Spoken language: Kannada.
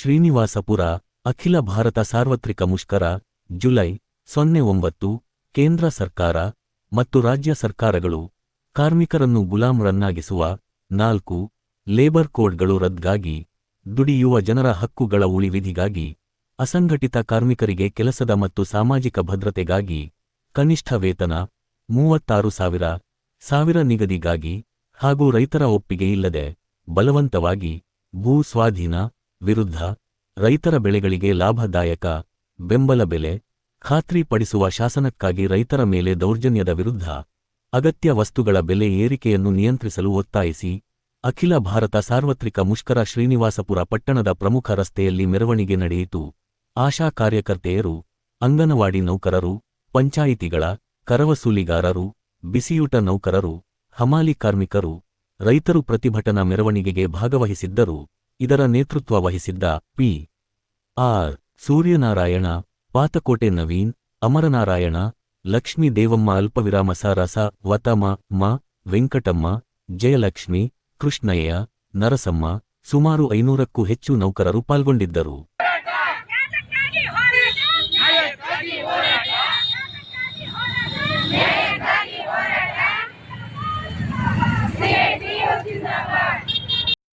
ಶ್ರೀನಿವಾಸಪುರ, ಅಖಿಲ ಭಾರತ ಸಾರ್ವತ್ರಿಕ ಮುಷ್ಕರ, ಜುಲೈ ಸೊನ್ನೆ ಒಂಬತ್ತು, ಕೇಂದ್ರ ಸರ್ಕಾರ ಮತ್ತು ರಾಜ್ಯ ಸರ್ಕಾರಗಳು ಕಾರ್ಮಿಕರನ್ನು ಗುಲಾಮರನ್ನಾಗಿಸುವ ನಾಲ್ಕು ಲೇಬರ್ ಕೋಡ್ಗಳು ರದ್ಗಾಗಿ ದುಡಿಯುವ ಜನರ ಹಕ್ಕುಗಳ ಉಳಿವಿಧಿಗಾಗಿ ಅಸಂಘಟಿತ ಕಾರ್ಮಿಕರಿಗೆ ಕೆಲಸದ ಮತ್ತು ಸಾಮಾಜಿಕ ಭದ್ರತೆಗಾಗಿ ಕನಿಷ್ಠ ವೇತನ ಮೂವತ್ತಾರು ಸಾವಿರ ಸಾವಿರ ನಿಗದಿಗಾಗಿ ಹಾಗೂ ರೈತರ ಒಪ್ಪಿಗೆ ಇಲ್ಲದೆ ಬಲವಂತವಾಗಿ ಭೂ ಸ್ವಾಧೀನ ವಿರುದ್ಧ ರೈತರ ಬೆಳೆಗಳಿಗೆ ಲಾಭದಾಯಕ ಬೆಂಬಲ ಬೆಲೆ ಖಾತ್ರಿಪಡಿಸುವ ಶಾಸನಕ್ಕಾಗಿ ರೈತರ ಮೇಲೆ ದೌರ್ಜನ್ಯದ ವಿರುದ್ಧ ಅಗತ್ಯ ವಸ್ತುಗಳ ಬೆಲೆ ಏರಿಕೆಯನ್ನು ನಿಯಂತ್ರಿಸಲು ಒತ್ತಾಯಿಸಿ ಅಖಿಲ ಭಾರತ ಸಾರ್ವತ್ರಿಕ ಮುಷ್ಕರ ಶ್ರೀನಿವಾಸಪುರ ಪಟ್ಟಣದ ಪ್ರಮುಖ ರಸ್ತೆಯಲ್ಲಿ ಮೆರವಣಿಗೆ ನಡೆಯಿತು. ಆಶಾ ಕಾರ್ಯಕರ್ತೆಯರು, ಅಂಗನವಾಡಿ ನೌಕರರು, ಪಂಚಾಯಿತಿಗಳ ಕರವಸೂಲಿಗಾರರು, ಬಿಸಿಯೂಟ ನೌಕರರು, ಹಮಾಲಿ ಕಾರ್ಮಿಕರು, ರೈತರು ಪ್ರತಿಭಟನಾ ಮೆರವಣಿಗೆಗೆ ಭಾಗವಹಿಸಿದ್ದರು. ಇದರ ನೇತೃತ್ವ ವಹಿಸಿದ್ದ ಪಿ. ಆರ್. ಸೂರ್ಯನಾರಾಯಣ, ಪಾತಕೋಟೆ ನವೀನ್, ಅಮರನಾರಾಯಣ, ಲಕ್ಷ್ಮೀ ದೇವಮ್ಮ ಅಲ್ಪವಿರಾಮ ಸರಸ ವತಮ, ಮ, ವೆಂಕಟಮ್ಮ, ಜಯಲಕ್ಷ್ಮಿ, ಕೃಷ್ಣಯ್ಯ, ನರಸಮ್ಮ ಸುಮಾರು ಐನೂರಕ್ಕೂ ಹೆಚ್ಚು ನೌಕರರು ಪಾಲ್ಗೊಂಡಿದ್ದರು.